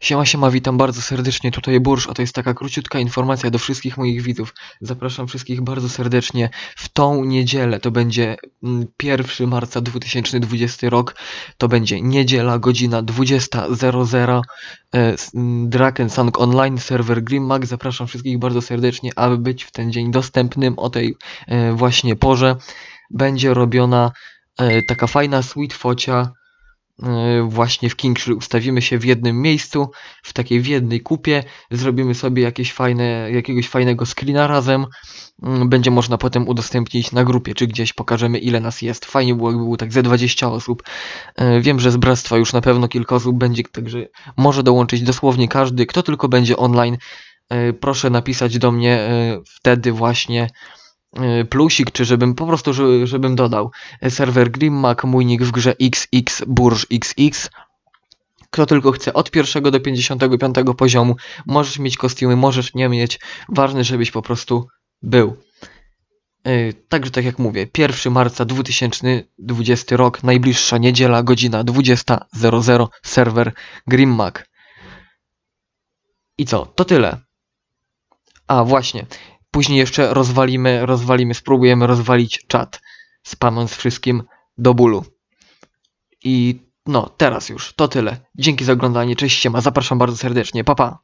Siema, siema, witam bardzo serdecznie, tutaj Bursz, a to jest taka króciutka informacja do wszystkich moich widzów. Zapraszam wszystkich bardzo serdecznie w tą niedzielę, to będzie mm, 1 marca 2020 rok, to będzie niedziela, godzina 20.00, e, s- m, Drakensang Online, serwer Grimmag, zapraszam wszystkich bardzo serdecznie, aby być w ten dzień dostępnym o tej e, właśnie porze. Będzie robiona e, taka fajna sweet focia, właśnie w Kingshire ustawimy się w jednym miejscu, w takiej w jednej kupie, zrobimy sobie jakieś fajne, jakiegoś fajnego screena razem, mm, będzie można potem udostępnić na grupie, czy gdzieś pokażemy ile nas jest. Fajnie było, jakby było tak ze 20 osób. E, Wiem, że z Bractwa już na pewno kilka osób będzie, także może dołączyć dosłownie każdy, kto tylko będzie online. E, Proszę napisać do mnie wtedy właśnie plusik, czy żebym po prostu, żeby- żebym dodał e, serwer Grimmag, mój nick w grze XX Burż XX. Kto tylko chce, od pierwszego do 55 poziomu, możesz mieć kostiumy, możesz nie mieć, ważne, żebyś po prostu był. Yy, Także tak jak mówię, 1 marca 2020 rok, najbliższa niedziela, godzina 20.00, serwer Grimmag. I co? To tyle. A właśnie, później jeszcze rozwalimy, rozwalimy, spróbujemy rozwalić czat, spamując wszystkim do bólu. I no, teraz już, to tyle. Dzięki za oglądanie, cześć siema, zapraszam bardzo serdecznie, pa pa.